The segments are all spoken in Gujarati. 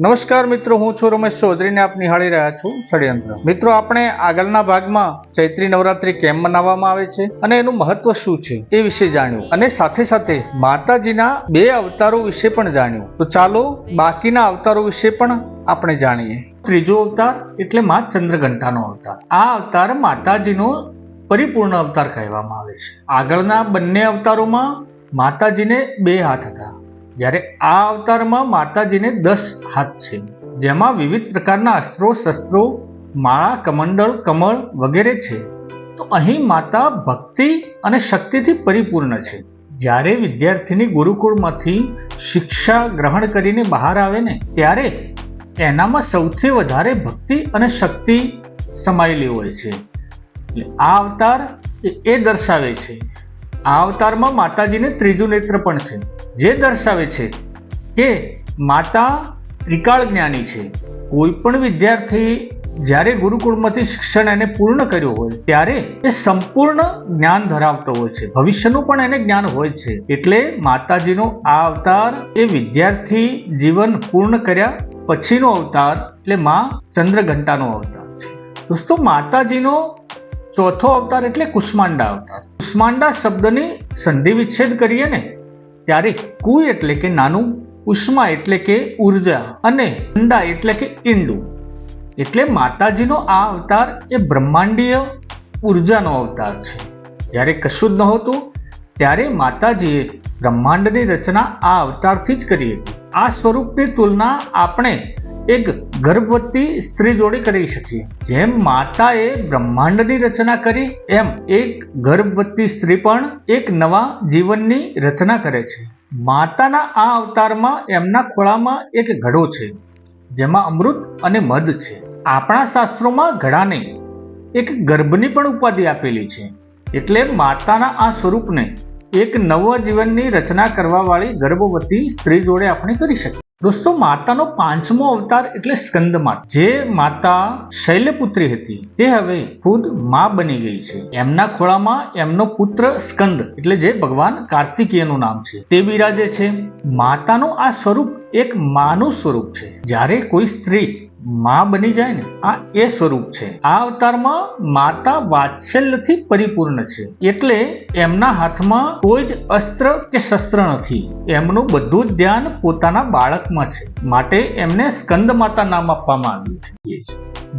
નમસ્કાર મિત્રો, હું છું રમેશ ચૌધરીને આપ નિહાળી રહ્યા છું ષડયંત્ર. મિત્રો, આપણે આગળના ભાગમાં ચૈત્રી નવરાત્રી કેમ મનાવવામાં આવે છે અને એનું મહત્વ શું છે એ વિશે જાણ્યું. અને સાથે સાથે માતાજીના બે અવતારો વિશે પણ જાણ્યું. તો ચાલો બાકીના અવતારો વિશે પણ આપણે જાણીએ. ત્રીજો અવતાર એટલે મા ચંદ્રઘંટાનો અવતાર. આ અવતાર માતાજીનો પરિપૂર્ણ અવતાર કહેવામાં આવે છે. આગળના બંને અવતારોમાં માતાજીને બે હાથ હતા. જ્યારે આ અવતારમાં માતાજીને દસ હાથ છે, જેમાં વિવિધ પ્રકારના અસ્ત્રો, શસ્ત્રો, માળા, કમંડળ, કમળ વગેરે છે. તો અહીં માતા ભક્તિ અને શક્તિથી પરિપૂર્ણ છે. જ્યારે વિદ્યાર્થીની ગુરુકુળમાંથી શિક્ષા ગ્રહણ કરીને બહાર આવે ને, ત્યારે એનામાં સૌથી વધારે ભક્તિ અને શક્તિ સમાયેલી હોય છે. એટલે આ અવતાર એ- દર્શાવે છે. આ અવતારમાં માતાજીને ત્રીજું નેત્ર પણ છે, જે દર્શાવે છે કે માતા ત્રિકાળ જ્ઞાની છે. કોઈ પણ વિદ્યાર્થી જ્યારે ગુરુકુળમાંથી શિક્ષણ એને પૂર્ણ કર્યું હોય, ત્યારે એ સંપૂર્ણ જ્ઞાન ધરાવતો હોય છે. ભવિષ્યનું પણ એને જ્ઞાન હોય છે. એટલે માતાજીનો આ અવતાર એ વિદ્યાર્થી જીવન પૂર્ણ કર્યા પછીનો અવતાર, એટલે મા ચંદ્રઘંટાનો અવતાર છે. દોસ્તો, માતાજીનો ચોથો અવતાર એટલે કુષ્માંડા અવતાર. કુષ્માંડા શબ્દની સંધિ વિચ્છેદ કરીએ ને, ત્યારે કુ એટલે કે નાનું, ઉષ્મા એટલે કે ઊર્જા અને અંડા એટલે કે ઈંડું. એટલે માતાજીનો આ અવતાર એ બ્રહ્માંડીય ઉર્જાનો અવતાર છે. જ્યારે કશું જ નહોતું, ત્યારે માતાજીએ બ્રહ્માંડની રચના આ અવતારથી જ કરી હતી. આ સ્વરૂપની તુલના આપણે એક ગર્ભવતી સ્ત્રી જોડે કરી શકીએ. જેમ માતાએ બ્રહ્માંડની રચના કરી, એમ એક ગર્ભવતી સ્ત્રી પણ એક નવા જીવનની રચના કરે છે. માતાના આ અવતારમાં એમના ખોળામાં એક ઘડો છે, જેમાં અમૃત અને મધ છે. આપણા શાસ્ત્રોમાં ઘડાને એક ગર્ભની પણ ઉપાધિ આપેલી છે. એટલે માતાના આ સ્વરૂપને એક નવા જીવનની રચના કરવાવાળી ગર્ભવતી સ્ત્રી જોડે આપણે કરી શકીએ. દોસ્તો, માતાનો પાંચમો અવતાર એટલે સ્કંદ માતા જે માતા શૈલપુત્રી હતી, તે હવે ખુદમાં બની ગઈ છે. એમના ખોળામાં એમનો પુત્ર સ્કંદ, એટલે જે ભગવાન કાર્તિકેયનું નામ છે. તે બિરાજે છે. માતાનું આ સ્વરૂપ એક માનું સ્વરૂપ છે. જ્યારે કોઈ સ્ત્રી માં બની જાય ને, આ એ સ્વરૂપ છે. આ અવતારમાં માતા વાત્સલ્યથી પરિપૂર્ણ છે. એટલે એમના હાથમાં કોઈ જ અસ્ત્ર કે શસ્ત્ર નથી. એમનું બધું જ ધ્યાન પોતાના બાળકમાં છે. માટે એમને સ્કંદ માતા નામ આપવામાં આવ્યું છે.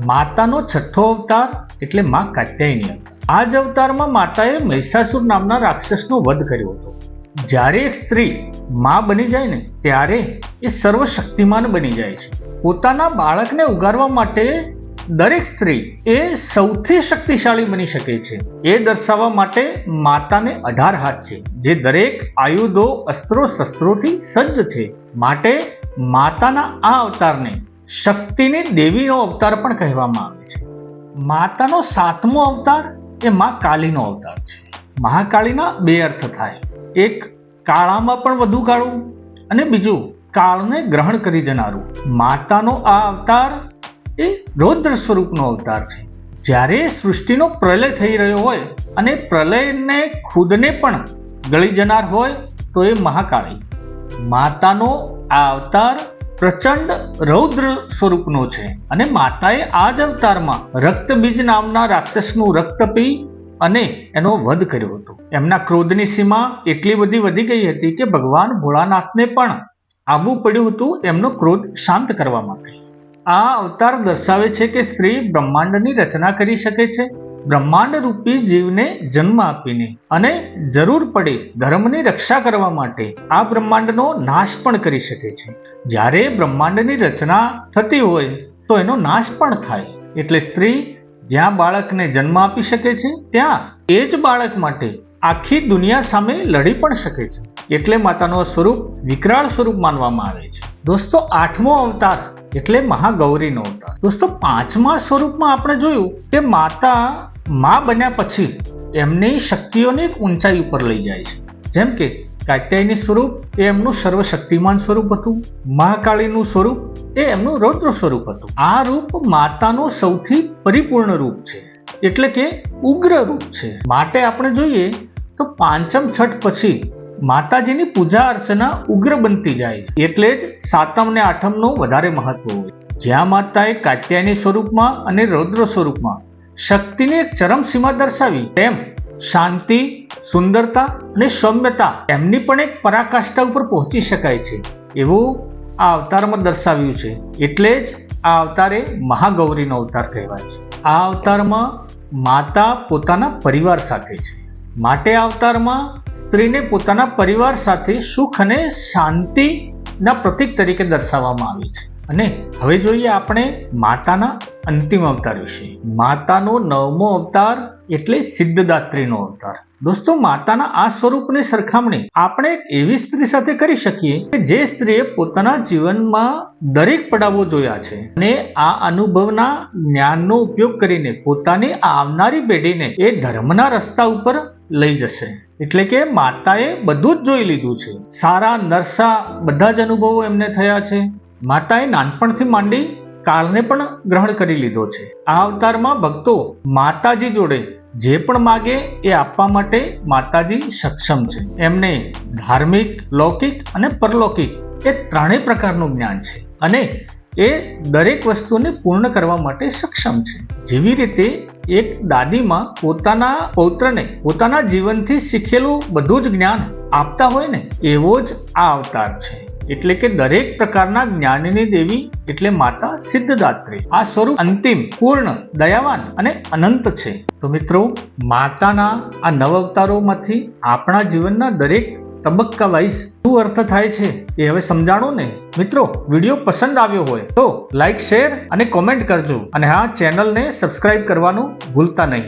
માતાનો છઠ્ઠો અવતાર એટલે માં કાત્યાયની આ જ અવતારમાં માતાએ મહિષાસુર નામના રાક્ષસનો વધ કર્યો હતો. જ્યારે એક સ્ત્રી માં બની જાય ને, ત્યારે એ સર્વશક્તિમાન બની જાય છે. પોતાના બાળકને ઉગારવા માટે દરેક સ્ત્રી એ સૌથી શક્તિશાળી બની શકે છે. એ દર્શાવવા માટે માતાને અઢાર હાથ છે, જે દરેક આયુધો અસ્ત્રો શસ્ત્રોથી સજ્જ છે. માટે માતાના આ અવતારને શક્તિની દેવીનો અવતાર પણ કહેવામાં આવે છે. માતાનો સાતમો અવતાર એ મા કાળીનો અવતાર છે. મહાકાળીના બે અર્થ થાય. એક, કાળામાં પણ વધુ કાળું અને બીજું કાળને ગ્રહણ કરી જનારું. માતાનો આ અવતાર એ રૌદ્ર સ્વરૂપનો અવતાર છે. જ્યારે સૃષ્ટિનો પ્રલય થઈ રહ્યો હોય અને પ્રલયને ખુદને પણ ગળી જનાર હોય તો એ મહાકાળી. માતાનો આ અવતાર પ્રચંડ રૌદ્ર સ્વરૂપનો છે અને માતાએ આ જ અવતારમાં રક્તબીજ નામના રાક્ષસનું રક્ત પી અને એનો વધ કર્યો હતો. એમના ક્રોધની સીમા એટલી બધી વધી ગઈ હતી કે ભગવાન ભોળાનાથને પણ આવવું પડ્યું હતું એમનો ક્રોધ શાંત કરવા માટે આ અવતાર દર્શાવે છે કે સ્ત્રી બ્રહ્માંડની રચના કરી શકે છે. બ્રહ્માંડ રૂપી જીવને જન્મ આપીને અને જરૂર પડે ધર્મની રક્ષા કરવા માટે આ બ્રહ્માંડનો નાશ પણ કરી શકે છે. જ્યારે બ્રહ્માંડની રચના થતી હોય તો એનો નાશ પણ થાય. એટલે સ્ત્રી જ્યાં બાળકને જન્મ આપી શકે છે, ત્યાં એ જ બાળક માટે આખી દુનિયા સામે લડી પણ શકે છે. એટલે માતાનું સ્વરૂપ વિકરાળ સ્વરૂપ માનવામાં આવે છે. દોસ્તો, આઠમો અવતાર એટલે મહાગૌરીનો અવતાર. દોસ્તો, પાંચમા સ્વરૂપમાં આપણે જોયું કે માતા મા બન્યા પછી એમની શક્તિઓને એક ઊંચાઈ ઉપર લઈ જાય છે. જેમ કે કાત્યાયની સ્વરૂપ એ એમનું સર્વશક્તિમાન સ્વરૂપ હતું. મહાકાળીનું સ્વરૂપ એ એમનું રૌદ્ર સ્વરૂપ હતું. આ રૂપ માતાનું સૌથી પરિપૂર્ણ રૂપ છે. એટલે કે ઉગ્ર રૂપ છે. માટે આપણે જોઈએ તો પાંચમ છઠ પછી માતાજીની પૂજા અર્ચના ઉગ્ર બનતી જાય છે. એટલે જ સાતમ ને આઠમનું વધારે મહત્વ હોય. જ્યાં માતાએ કાત્યાયની સ્વરૂપમાં અને રૌદ્ર સ્વરૂપમાં શક્તિની એક ચરમસીમા દર્શાવી, તેમ શાંતિ, સુંદરતા અને સૌમ્યતા એમની પણ એક પરાકાષ્ઠા ઉપર પહોંચી શકાય છે. એવું આ અવતારમાં દર્શાવ્યું છે. એટલે જ આ અવતારે મહાગૌરીનો અવતાર કહેવાય છે. આ અવતારમાં માતા પોતાના પરિવાર સાથે છે. માટે અવતારમાં સ્ત્રીને પોતાના પરિવાર સાથે સુખ અને શાંતિના પ્રતીક તરીકે દર્શાવવામાં આવી છે. અને હવે જોઈએ આપણે માતાના અંતિમ અવતાર વિશે. માતાનો નવમો અવતાર એટલે સિદ્ધદાત્રીનો અવતાર. દોસ્તો, માતાના આ સ્વરૂપની સરખામણી આપણે એવી સ્ત્રી સાથે કરી શકીએ કે જે સ્ત્રીએ પોતાના જીવનમાં દરેક પડાવો જોયા છે અને આ અનુભવના જ્ઞાનનો ઉપયોગ કરીને પોતાની આવનારી પેઢીને એ ધર્મના રસ્તા ઉપર લઈ જશે. એટલે કે માતાએ બધું જ જોઈ લીધું છે. સારા નરસા બધા જ અનુભવો એમને થયા છે. માતાએ નાનપણથી માંડી કાળને પણ ગ્રહણ કરી લીધો છે. આ અવતારમાં ભક્તો માતાજી જોડે જે પણ માગે એ આપવા માટે માતાજી સક્ષમ છે. એમને ધાર્મિક, લૌકિક અને પરલૌકિક એ ત્રણેય પ્રકારનું જ્ઞાન છે અને એ દરેક વસ્તુને પૂર્ણ કરવા માટે સક્ષમ છે. જેવી રીતે એક દાદીમાં પોતાના પૌત્રને પોતાના જીવનથી શીખેલું બધું જ જ્ઞાન આપતા હોય ને એવો જ આ અવતાર છે. એટલે કે દરેક પ્રકારના જ્ઞાનની દેવી એટલે માતા સિદ્ધદાત્રી. આ સ્વરૂપ અંતિમ, પૂર્ણ, દયાવાન અને અનંત છે. તો મિત્રો, માતાના આ નવ અવતારોમાંથી આપણા જીવનના દરેક તબક્કા વાઇઝ શું અર્થ થાય છે એ હવે સમજાણો ને? મિત્રો, વીડિયો પસંદ આવ્યો હોય તો લાઈક શેર અને કોમેન્ટ કરજો. અને હા, ચેનલને સબસ્ક્રાઇબ કરવાનું ભૂલતા નહીં.